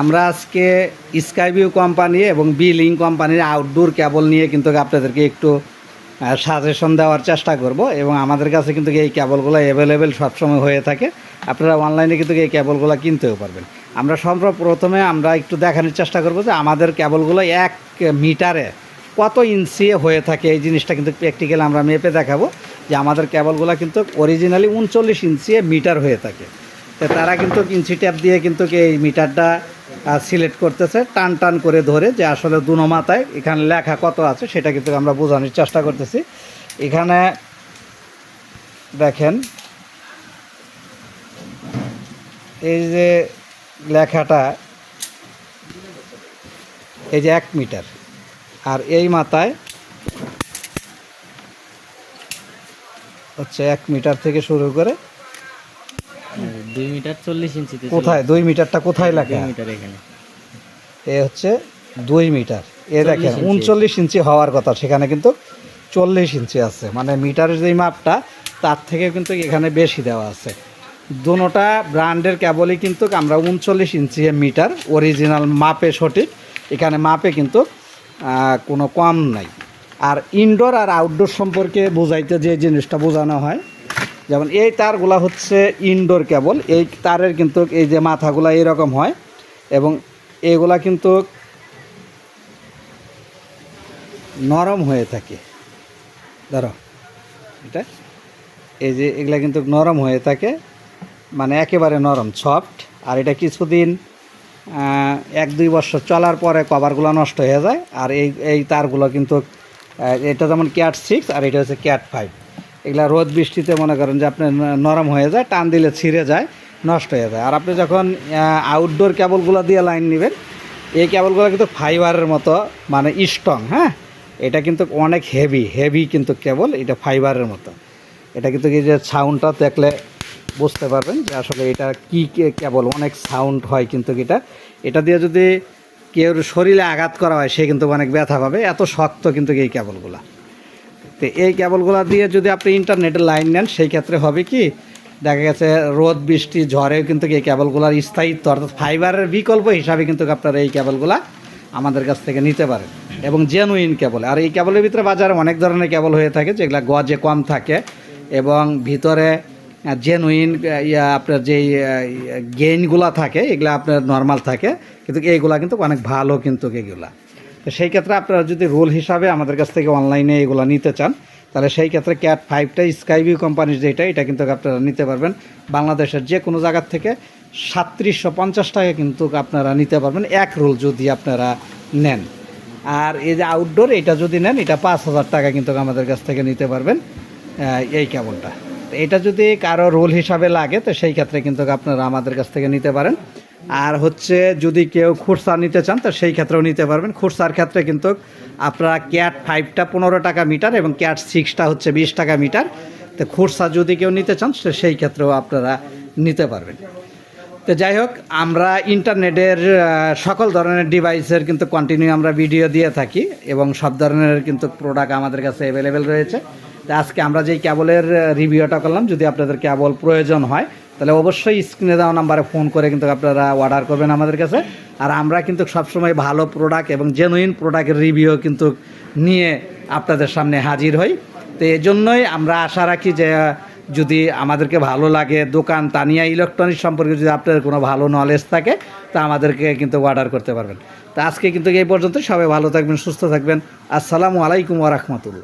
আমরা আজকে Skyview company এবং বিলিং কোম্পানির আউটডোর কেবল নিয়ে কিন্তু আপনাদেরকে একটু সাজেশন দেওয়ার চেষ্টা করব এবং আমাদের কাছে কিন্তু এই কেবলগুলো অ্যাভেলেবেল সবসময় হয়ে থাকে। আপনারা অনলাইনে কিন্তু এই কেবলগুলো কিনতেও পারবেন। আমরা সম্ভব প্রথমে আমরা একটু দেখানোর চেষ্টা করব যে আমাদের কেবলগুলো এক মিটারে কত ইঞ্চি হয়ে থাকে। এই জিনিসটা কিন্তু প্র্যাকটিক্যাল আমরা মেপে দেখাবো যে আমাদের কেবলগুলো কিন্তু অরিজিনালি উনচল্লিশ ইঞ্চি মিটার হয়ে থাকে। তো তারা কিন্তু ইঞ্চি ট্যাপ দিয়ে কিন্তু এই মিটারটা সিলেক্ট করতেছে, টান টান করে ধরে যে আসলে দুনো মাথায় এখানে লেখা কত আছে সেটা কিন্তু আমরা বোঝানোর চেষ্টা করতেছি। এখানে দেখেন, এই যে লেখাটা, এই যে এক মিটার, আর এই মাথায় হচ্ছে এক মিটার থেকে শুরু করে দুই মিটার চল্লিশ ইঞ্চিতে। কোথায়? দুই মিটারটা কোথায় লেখা? মিটার এখানে। এ হচ্ছে দুই মিটার। এ দেখেন। উনচল্লিশ ইঞ্চি হওয়ার কথা সেখানে কিন্তু চল্লিশ ইঞ্চি আছে। মানে মিটারের যে মাপটা তার থেকে কিন্তু এখানে বেশি দেওয়া আছে। দুটোটা ব্র্যান্ডের কেবলই কিন্তু আমরা উনচল্লিশ ইঞ্চি মিটার অরিজিনাল মাপে সঠিক। এখানে মাপে কিন্তু কোনো কম নাই। আর ইনডোর আর আউটডোর সম্পর্কে বোঝাইতে যে জিনিসটা বোঝানো হয় যেমন এই তারগুলা হচ্ছে ইনডোর কেবল এই তারের কিন্তু এই যে মাথাগুলা এরকম হয়, এবং এগুলা কিন্তু নরম হয়ে থাকে। ধরো, এটা, এই যে এগুলা কিন্তু নরম হয়ে থাকে মানে একেবারে নরম সফট আর এটা কিছুদিন এক দুই বছর চলার পরে কভারগুলো নষ্ট হয়ে যায়, আর এই এই তারগুলো কিন্তু এটা যেমন ক্যাট সিক্স আর এটা হচ্ছে ক্যাট ফাইভ এগুলা রোদ বৃষ্টিতে মনে করেন যে আপনি নরম হয়ে যায়, টান দিলে ছিঁড়ে যায়, নষ্ট হয়ে যায়। আর আপনি যখন আউটডোর কেবলগুলো দিয়ে লাইন নেবেন, এই কেবলগুলো কিন্তু ফাইবারের মতো মানে স্ট্রং হ্যাঁ? এটা কিন্তু অনেক হেভি হেভি কিন্তু কেবল এটা ফাইবারের মতো। এটা কিন্তু এই যে সাউন্ডটা দেখলে বুঝতে পারবেন যে আসলে এটা কি কে- কেবল অনেক সাউন্ড হয় কিন্তু এটা। এটা দিয়ে যদি কেউ শরীরে আঘাত করা হয়, সে কিন্তু অনেক ব্যথা পাবে। এত শক্ত কিন্তু এই কেবলগুলা তো এই কেবলগুলো দিয়ে যদি আপনি ইন্টারনেটের লাইন নেন, সেই ক্ষেত্রে হবে কি, দেখা গেছে রোদ, বৃষ্টি, ঝড়েও কিন্তু এই কেবলগুলোর স্থায়িত্ব, অর্থাৎ ফাইবারের বিকল্প হিসাবে কিন্তু আপনারা এই কেবলগুলা আমাদের কাছ থেকে নিতে পারেন। এবং জেনুইন কেবল আর এই কেবলের ভিতরে বাজারে অনেক ধরনের কেবল হয়ে থাকে, যেগুলো গজে কম থাকে, এবং ভিতরে জেনুইন ইয়া, আপনার যেই গেইনগুলো থাকে, এগুলো আপনার নর্মাল থাকে, কিন্তু এইগুলা কিন্তু অনেক ভালো কিন্তু এগুলা। তো সেই ক্ষেত্রে আপনারা যদি রোল হিসাবে আমাদের কাছ থেকে অনলাইনে এগুলো নিতে চান, তাহলে সেই ক্ষেত্রে ক্যাট ফাইভটা, স্কাইভিউ কোম্পানির যেটা, এটা কিন্তু আপনারা নিতে পারবেন। বাংলাদেশের যে কোনো জায়গার থেকে সাতত্রিশশো পঞ্চাশ টাকা কিন্তু আপনারা নিতে পারবেন, এক রোল যদি আপনারা নেন। আর এই যে আউটডোর এটা যদি নেন, এটা পাঁচ হাজার টাকা কিন্তু আমাদের কাছ থেকে নিতে পারবেন। এই কেবলটা এটা যদি কারও রোল হিসাবে লাগে, তো সেই ক্ষেত্রে কিন্তু আপনারা আমাদের কাছ থেকে নিতে পারেন। আর হচ্ছে যদি কেউ খুরসা নিতে চান, তো সেই ক্ষেত্রেও নিতে পারবেন। খুরসার ক্ষেত্রে কিন্তু আপনারা ক্যাট ফাইভটা পনেরো টাকা মিটার এবং ক্যাট সিক্সটা হচ্ছে বিশ টাকা মিটার। তো খুরসা যদি কেউ নিতে চান সেই ক্ষেত্রেও আপনারা নিতে পারবেন। তো যাই হোক, আমরা ইন্টারনেটের সকল ধরনের ডিভাইসের কিন্তু কন্টিনিউ আমরা ভিডিও দিয়ে থাকি এবং সব ধরনের কিন্তু প্রোডাক্ট আমাদের কাছে অ্যাভেলেবেল রয়েছে। তো আজকে আমরা যেই ক্যাবলের রিভিউটা করলাম, যদি আপনাদের ক্যাবল প্রয়োজন হয় তাহলে অবশ্যই স্ক্রিনে দেওয়া নাম্বারে ফোন করে কিন্তু আপনারা অর্ডার করবেন আমাদের কাছে। আর আমরা কিন্তু সবসময় ভালো প্রোডাক্ট এবং জেনুইন প্রোডাক্টের রিভিউ কিন্তু নিয়ে আপনাদের সামনে হাজির হই। তো এই জন্যই আমরা আশা রাখি যে, যদি আমাদেরকে ভালো লাগে দোকান তানিয়া ইলেকট্রনিক্স সম্পর্কে যদি আপনার কোনো ভালো নলেজ থাকে, তা আমাদেরকে কিন্তু অর্ডার করতে পারবেন। তো আজকে কিন্তু এই পর্যন্ত সবাই ভালো থাকবেন, সুস্থ থাকবেন। আসসালামু আলাইকুম ওরহমতুল্লাহ